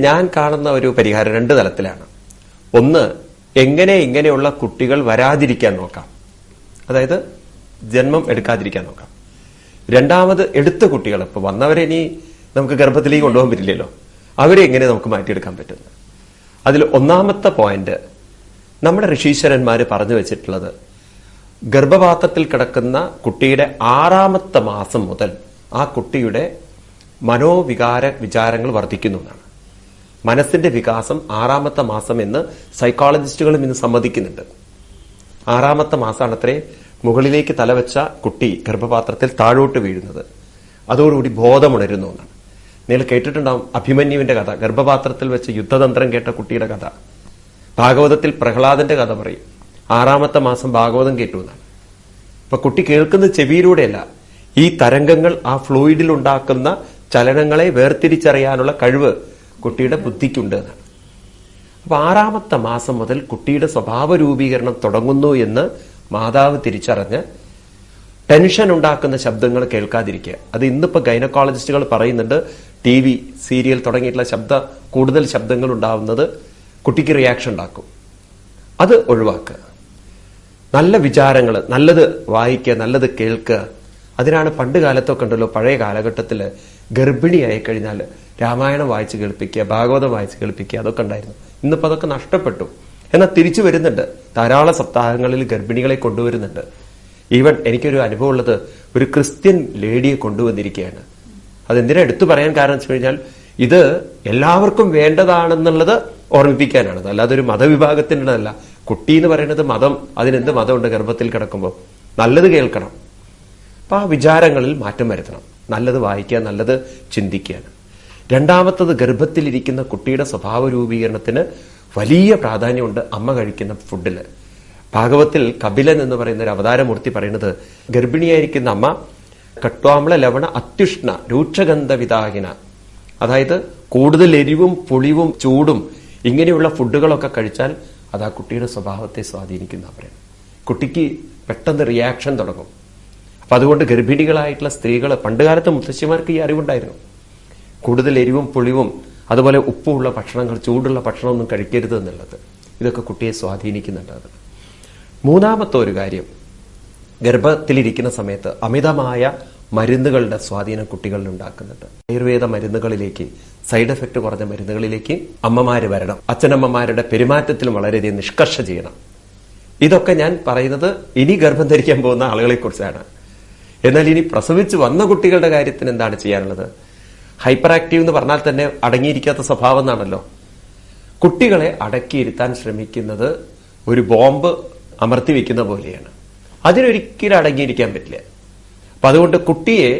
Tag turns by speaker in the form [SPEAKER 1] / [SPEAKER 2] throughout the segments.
[SPEAKER 1] ഞാൻ കാണുന്ന ഒരു പരിഹാരം രണ്ട് തലത്തിലാണ്. ഒന്ന് എങ്ങനെ ഇങ്ങനെയുള്ള കുട്ടികൾ വരാതിരിക്കാൻ നോക്കാം. അതായത് ജന്മം എടുക്കാതിരിക്കാൻ നോക്കാം. രണ്ടാമത് എടുത്ത കുട്ടികൾ ഇപ്പൊ വന്നവരെ ഇനി നമുക്ക് ഗർഭത്തിലേക്ക് കൊണ്ടുപോകാൻ പറ്റില്ലല്ലോ. അവരെ എങ്ങനെ നമുക്ക് മാറ്റിയെടുക്കാൻ പറ്റുന്നു അതിൽ ഒന്നാമത്തെ പോയിന്റ് നമ്മുടെ ഋഷീശ്വരന്മാര് പറഞ്ഞു വെച്ചിട്ടുള്ളത് ഗർഭപാത്രത്തിൽ കിടക്കുന്ന കുട്ടിയുടെ ആറാമത്തെ മാസം മുതൽ ആ കുട്ടിയുടെ മനോവികാര വിചാരങ്ങൾ വർദ്ധിക്കുന്നു എന്നാണ്. മനസ്സിന്റെ വികാസം ആറാമത്തെ മാസം എന്ന് സൈക്കോളജിസ്റ്റുകളും ഇന്ന് സമ്മതിക്കുന്നുണ്ട്. ആറാമത്തെ മാസമാണ് അത്രേ മുകളിലേക്ക് തലവെച്ച കുട്ടി ഗർഭപാത്രത്തിൽ താഴോട്ട് വീഴുന്നത്. അതോടുകൂടി ബോധമുണരുന്നു എന്നാണ്. നിങ്ങൾ കേട്ടിട്ടുണ്ടാവും അഭിമന്യുവിന്റെ കഥ ഗർഭപാത്രത്തിൽ വെച്ച് യുദ്ധതന്ത്രം കേട്ട കുട്ടിയുടെ കഥ. ഭാഗവതത്തിൽ പ്രഹ്ലാദന്റെ കഥ പറയും. ആറാമത്തെ മാസം ഭാഗവതം കേട്ടു എന്നാണ്. ഇപ്പൊ കുട്ടി കേൾക്കുന്ന ചെവിയിലൂടെയല്ല ഈ തരംഗങ്ങൾ ആ ഫ്ലൂയിഡിൽ ഉണ്ടാക്കുന്ന ചലനങ്ങളെ വേർതിരിച്ചറിയാനുള്ള കഴിവ് കുട്ടിയുടെ ബുദ്ധിക്കുണ്ട്. അപ്പൊ ആറാമത്തെ മാസം മുതൽ കുട്ടിയുടെ സ്വഭാവ രൂപീകരണം തുടങ്ങുന്നു എന്ന് മാതാവ് തിരിച്ചറിഞ്ഞ് ടെൻഷൻ ഉണ്ടാക്കുന്ന ശബ്ദങ്ങൾ കേൾക്കാതിരിക്കുക. അത് ഇന്നിപ്പോ ഗൈനക്കോളജിസ്റ്റുകൾ പറയുന്നുണ്ട് ടി വി സീരിയൽ തുടങ്ങിയിട്ടുള്ള ശബ്ദ കൂടുതൽ ശബ്ദങ്ങൾ ഉണ്ടാവുന്നത് കുട്ടിക്ക് റിയാക്ഷൻ ഉണ്ടാക്കും. അത് ഒഴിവാക്കുക. നല്ല വിചാരങ്ങൾ നല്ലത് വായിക്കുക നല്ലത് കേൾക്കുക അതിനാണ് പണ്ട് കാലത്തൊക്കെ ഉണ്ടല്ലോ പഴയ കാലഘട്ടത്തിൽ ഗർഭിണിയായി കഴിഞ്ഞാൽ രാമായണം വായിച്ച് കേൾപ്പിക്കുക ഭാഗവതം വായിച്ച് കേൾപ്പിക്കുക അതൊക്കെ ഉണ്ടായിരുന്നു. ഇന്നിപ്പോൾ അതൊക്കെ നഷ്ടപ്പെട്ടു. എന്നാൽ തിരിച്ചു വരുന്നുണ്ട്. ധാരാളം സപ്താഹങ്ങളിൽ ഗർഭിണികളെ കൊണ്ടുവരുന്നുണ്ട്. ഈവൻ എനിക്കൊരു അനുഭവം ഉള്ളത് ഒരു ക്രിസ്ത്യൻ ലേഡിയെ കൊണ്ടുവന്നിരിക്കുകയാണ്. അതെന്തിനാ എടുത്തു പറയാൻ കാരണം വെച്ച് കഴിഞ്ഞാൽ ഇത് എല്ലാവർക്കും വേണ്ടതാണെന്നുള്ളത് ഓർമ്മിപ്പിക്കാനാണ്. അല്ലാതെ ഒരു മതവിഭാഗത്തിനുള്ളതല്ല. കുട്ടി എന്ന് പറയുന്നത് മതം അതിനെന്ത് മതമുണ്ട് ഗർഭത്തിൽ കിടക്കുമ്പോൾ നല്ലത് കേൾക്കണം. അപ്പൊ ആ വിചാരങ്ങളിൽ മാറ്റം വരുത്തണം. നല്ലത് വായിക്കുക നല്ലത് ചിന്തിക്കുക. രണ്ടാമത്തത് ഗർഭത്തിലിരിക്കുന്ന കുട്ടിയുടെ സ്വഭാവ രൂപീകരണത്തിന് വലിയ പ്രാധാന്യമുണ്ട് അമ്മ കഴിക്കുന്ന ഫുഡിൽ ഭാഗവത്തിൽ കപിലൻ എന്ന് പറയുന്ന ഒരു അവതാരമൂർത്തി പറയുന്നത് ഗർഭിണിയായിരിക്കുന്ന അമ്മ കട്വാമ്ല ലവണ അത്യുഷ്ണ രൂക്ഷഗന്ധ വിതാഹിന അതായത് കൂടുതൽ എരിവും പുളിവും ചൂടും ഇങ്ങനെയുള്ള ഫുഡുകളൊക്കെ കഴിച്ചാൽ അത് ആ കുട്ടിയുടെ സ്വഭാവത്തെ സ്വാധീനിക്കുന്ന അവരാണ് കുട്ടിക്ക് പെട്ടെന്ന് റിയാക്ഷൻ തുടങ്ങും. അപ്പൊ അതുകൊണ്ട് ഗർഭിണികളായിട്ടുള്ള സ്ത്രീകൾ പണ്ടുകാലത്ത് മുത്തശ്ശിമാർക്ക് ഈ അറിവുണ്ടായിരുന്നു. കൂടുതൽ എരിവും പുളിവും അതുപോലെ ഉപ്പുള്ള ഭക്ഷണങ്ങൾ ചൂടുള്ള ഭക്ഷണമൊന്നും കഴിക്കരുത് എന്നുള്ളത്. ഇതൊക്കെ കുട്ടിയെ സ്വാധീനിക്കുന്നുണ്ട് മൂന്നാമത്തെ ഒരു കാര്യം ഗർഭത്തിലിരിക്കുന്ന സമയത്ത് അമിതമായ മരുന്നുകളുടെ സ്വാധീനം കുട്ടികളിൽ ഉണ്ടാക്കുന്നുണ്ട്. ആയുർവേദ മരുന്നുകളിലേക്ക് സൈഡ് എഫക്റ്റ് കുറഞ്ഞ മരുന്നുകളിലേക്ക് അമ്മമാര് വരണം. അച്ഛനമ്മമാരുടെ പെരുമാറ്റത്തിലും വളരെയധികം നിഷ്കർഷ ചെയ്യണം. ഇതൊക്കെ ഞാൻ പറയുന്നത് ഇനി ഗർഭം ധരിക്കാൻ പോകുന്ന ആളുകളെ കുറിച്ചാണ് എന്നാൽ ഇനി പ്രസവിച്ച് വന്ന കുട്ടികളുടെ കാര്യത്തിന് എന്താണ് ചെയ്യാനുള്ളത്? ഹൈപ്പർ ആക്റ്റീവ് എന്ന് പറഞ്ഞാൽ തന്നെ അടങ്ങിയിരിക്കാത്ത സ്വഭാവം എന്നാണല്ലോ കുട്ടികളെ അടക്കിയിരുത്താൻ ശ്രമിക്കുന്നത് ഒരു ബോംബ് അമർത്തി വെക്കുന്ന പോലെയാണ്. അതിനൊരിക്കലും അടങ്ങിയിരിക്കാൻ പറ്റില്ല. അപ്പൊ അതുകൊണ്ട് കുട്ടിയെ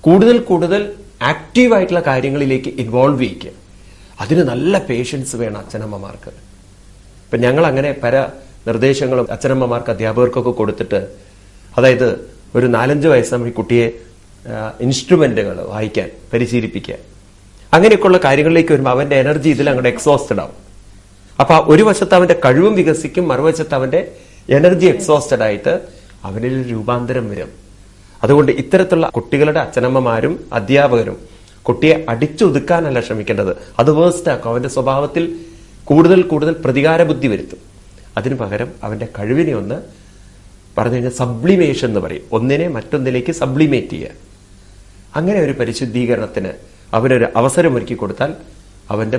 [SPEAKER 1] കൂടുതൽ കൂടുതൽ ആക്റ്റീവായിട്ടുള്ള കാര്യങ്ങളിലേക്ക് ഇൻവോൾവ് ചെയ്യിക്കുക. അതിന് നല്ല പേഷ്യൻസ് വേണം അച്ഛനമ്മമാർക്ക്. ഇപ്പൊ ഞങ്ങൾ അങ്ങനെ പല നിർദ്ദേശങ്ങളും അച്ഛനമ്മമാർക്ക് അധ്യാപകർക്കൊക്കെ കൊടുത്തിട്ട് അതായത് ഒരു നാലഞ്ച് വയസ്സാകുമ്പോൾ ഈ കുട്ടിയെ ഇൻസ്ട്രുമെന്റുകൾ വായിക്കാൻ പരിശീലിപ്പിക്കുക അങ്ങനെയൊക്കെയുള്ള കാര്യങ്ങളിലേക്ക് വരുമ്പോൾ അവന്റെ എനർജി ഇതിൽ അങ്ങോട്ട് എക്സോസ്റ്റഡ് ആവും. അപ്പൊ ഒരു വശത്ത് അവന്റെ കഴിവും വികസിക്കും മറുവശത്ത് അവന്റെ എനർജി എക്സോസ്റ്റഡ് ആയിട്ട് അവനിൽ രൂപാന്തരം വരും. അതുകൊണ്ട് ഇത്തരത്തിലുള്ള കുട്ടികളുടെ അച്ഛനമ്മമാരും അധ്യാപകരും കുട്ടിയെ അടിച്ചൊതുക്കാനല്ല ശ്രമിക്കേണ്ടത്. അത് വേസ്റ്റ് ആക്കും. അവന്റെ സ്വഭാവത്തിൽ കൂടുതൽ കൂടുതൽ പ്രതികാര ബുദ്ധി വരുത്തും. അതിനു പകരം അവന്റെ കഴിവിനെ ഒന്ന് പറഞ്ഞു കഴിഞ്ഞാൽ സബ്ലിമേഷൻ എന്ന് പറയും. ഒന്നിനെ മറ്റൊന്നിലേക്ക് സബ്ലിമേറ്റ് ചെയ്യുക. അങ്ങനെ ഒരു പരിശുദ്ധീകരണത്തിന് അവനൊരു അവസരമൊരുക്കി കൊടുത്താൽ അവന്റെ